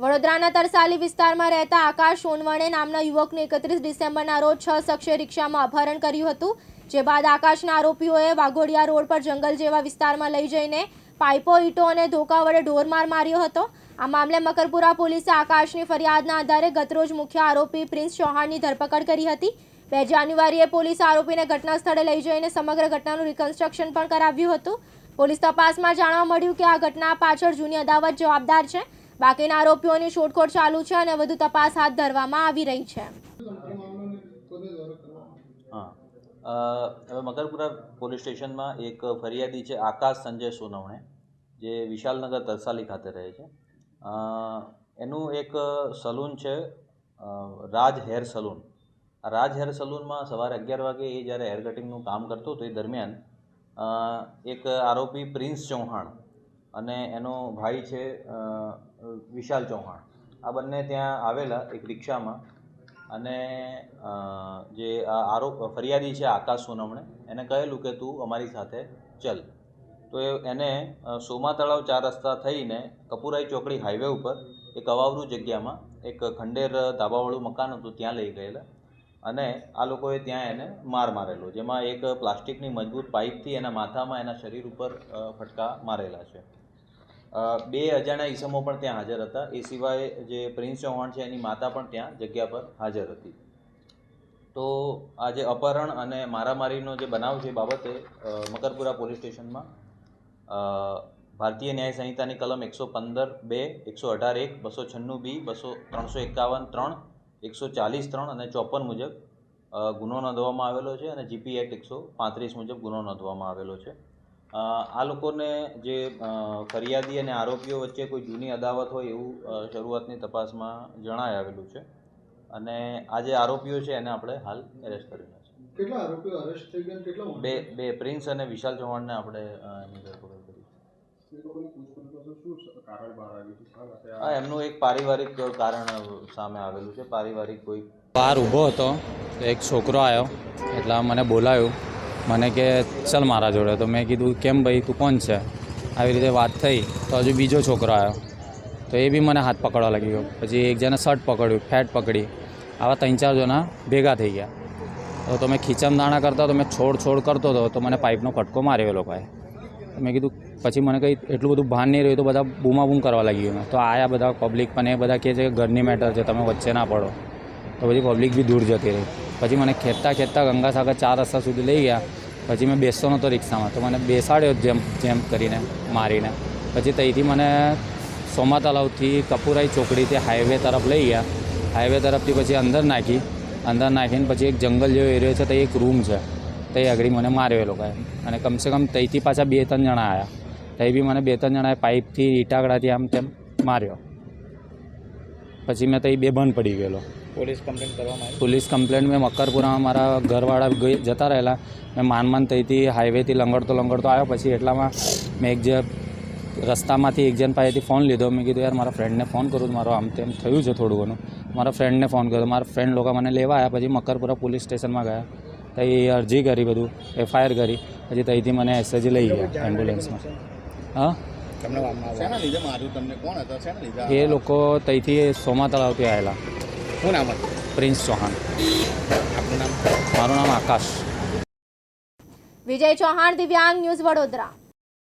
વડોદરાના તરસાલી વિસ્તારમાં રહેતા આકાશ સોનવણે નામના યુવકને એકત્રીસ ડિસેમ્બરના રોજ છ શખ્સે રિક્ષામાં અપહરણ કર્યું હતું, જે બાદ આકાશના આરોપીઓએ વાઘોડિયા રોડ પર જંગલ જેવા વિસ્તારમાં લઈ જઈને પાઇપો, ઈંટો અને ધોકા વડે ઢોરમાર માર્યો હતો. આ મામલે મકરપુરા પોલીસે આકાશની ફરિયાદના આધારે ગતરોજ મુખ્ય આરોપી પ્રિન્સ ચૌહાણની ધરપકડ કરી હતી. બે જાન્યુઆરીએ પોલીસ આરોપીને ઘટના સ્થળે લઈ જઈને સમગ્ર ઘટનાનું રિકન્સ્ટ્રક્શન પણ કરાવ્યું હતું. પોલીસ તપાસમાં જાણવા મળ્યું કે આ ઘટના પાછળ જૂની અદાવત જવાબદાર છે. બાકીના આરોપીઓની શોધખોળ ચાલુ છે અને વધુ તપાસ હાથ ધરવામાં આવી રહી છે. હવે મકરપુરા પોલીસ સ્ટેશનમાં એક ફરિયાદી છે, આકાશ સંજય સોનવણે, જે વિશાલનગર તરસાલી ખાતે રહે છે. એનું એક સલૂન છે Raj hair salon. Raj hair સલૂનમાં સવારે અગિયાર વાગે એ જ્યારે હેર કટિંગનું કામ કરતો હતો, એ દરમિયાન એક આરોપી પ્રિન્સ ચૌહાણ અને એનો ભાઈ છે વિશાલ ચૌહાણ. આ બંને ત્યાં આવેલા એક રિક્ષામાં. અને જે આ આરોપ ફરિયાદી છે આકાશ સોનમણે એને કહેલું કે તું અમારી સાથે ચલ. તો એને સોમા તળાવ ચાર રસ્તા થઈને કપુરાઈ ચોકડી હાઈવે ઉપર એક અવાવરું જગ્યામાં એક ખંડેર ધાબાવાળું મકાન હતું, ત્યાં લઈ ગયેલા. અને આ લોકોએ ત્યાં એને માર મારેલો, જેમાં એક પ્લાસ્ટિકની મજબૂત પાઇપથી એના માથામાં એના શરીર ઉપર ફટકા મારેલા છે. બે અજાણ્યા ઈસમો પણ ત્યાં હાજર હતા. એ સિવાય જે પ્રિન્સ ચૌહાણ છે, એની માતા પણ ત્યાં જગ્યા પર હાજર હતી. તો આ જે અપહરણ અને મારામારીનો જે બનાવ છે બાબતે મકરપુરા પોલીસ સ્ટેશનમાં ભારતીય ન્યાય સંહિતાની કલમ એકસો પંદર બે, એકસો અઢાર એક, બસો છન્નું બી, બસો ત્રણસો એકાવન ત્રણ, એકસો ચાલીસ ત્રણ અને ચોપન મુજબ ગુનો નોંધવામાં આવેલો છે અને જીપી એક્ટ એકસો પાંત્રીસ મુજબ ગુનો નોંધવામાં આવેલો છે. આ લોકોને જે ફરિયાદી અને આરોપીઓ વચ્ચે કોઈ જૂની અદાવત હોય એવું શરૂઆતની તપાસમાં જણાઈ આવેલું છે. અને આ જે આરોપીઓ છે એને આપણે હાલ એરેસ્ટ કરેલા છે કેટલા આરોપીઓ અરેસ્ટ થઈ ગયા કેટલા બે બે પ્રિન્સ અને વિશાલ ચૌહાણને આપણે એની ધરપકડ કરી હા એમનું એક પારિવારિક કારણ સામે આવેલું છે. પારિવારિક કોઈ બહાર ઊભો હતો તો એક છોકરો આવ્યો એટલે મને બોલાવ્યું મને કે, ચલ મારા જોડે. તો મેં કીધું, કેમ ભાઈ, તું કોણ છે? આવી રીતે વાત થઈ. તો હજુ બીજો છોકરો આવ્યો. તો એ બી મને હાથ પકડવા લાગી ગયો પછી એક જણે શર્ટ પકડ્યું, ફેટ પકડી. આવા ત્રણ ચાર જણા ભેગા થઈ ગયા. તો તમે ખીચમ દાણા કરતા, તો મેં છોડ છોડ કરતો હતો. તો મને પાઇપનો ફટકો માર્યો એ લોકોએ. મેં કીધું, પછી મને કંઈ એટલું બધું ભાન નહીં રહ્યું, તો બધા બૂમાબૂમ કરવા લાગી ગયું તો આયા બધા પબ્લિક પણ એ બધા કહે છે કે, ઘરની મેટર છે, તમે વચ્ચે ના પડો. તો પછી પબ્લિક બી દૂર જતી રહી. પછી મને ખેંચતા ખેંચતા ગંગાસાગર ચાર રસ્તા સુધી લઈ ગયા. પછી મેં બેસતો નહોતો રિક્ષામાં. તો મને બેસાડ્યો જેમ જેમ કરીને, મારીને. પછી ત્યાંથી મને સોમા તલાવથી કપુરાઈ ચોકડીથી હાઈવે તરફ લઈ ગયા. હાઈવે તરફથી પછી અંદર નાખી. અંદર નાખીને પછી એક જંગલ જેવો એરિયો છે તો એક રૂમ છે. તે આગળ મને માર્યો એ લોકોએ. અને કમસે કમ ત્યાંથી પાછા બે ત્રણ જણા આવ્યા ત્યાં બી મને બે ત્રણ જણાએ પાઇપથી ઈટાકડાથી આમ તેમ માર્યો. પછી મેં ત્યાં બે બંધ પડી ગયેલો. પોલીસ કમ્પ્લેન કરવામાં આવી? પોલીસ કમ્પ્લેન મેં મકરપુરામાં મારા ઘરવાળા જતા રહેલા. મેં માન માન ત્યાંથી હાઈવેથી લંગડતો લંગડતો આવ્યો. પછી એટલામાં મેં એક જે રસ્તામાંથી એક જણ પાસેથી ફોન લીધો. મેં કીધું યાર મારા ફ્રેન્ડને ફોન કરું છું. મારો આમ તેમ થયું છે થોડું ઘણું. મારા ફ્રેન્ડને ફોન કર્યો. મારા ફ્રેન્ડ લોકો મને લેવા આવ્યા. પછી મકરપુરા પોલીસ સ્ટેશનમાં ગયા. ત્યાં અરજી કરી બધું એફઆઈઆર કરી. પછી ત્યાંથી મને એસએજી લઈ ગયા એમ્બ્યુલન્સમાં. હા? તમને શેના લીધે માર્યું તમને? કોણ હતા? શેના લીધે એ લોકો ત્યાંથી સોમા તળાવથી આવેલા શું નામ હતું? પ્રિન્સ ચૌહાણ. આપનું નામ? મારું નામ આકાશ. વિજય ચૌહાણ દિવ્યાંગ ન્યૂઝ વડોદરા.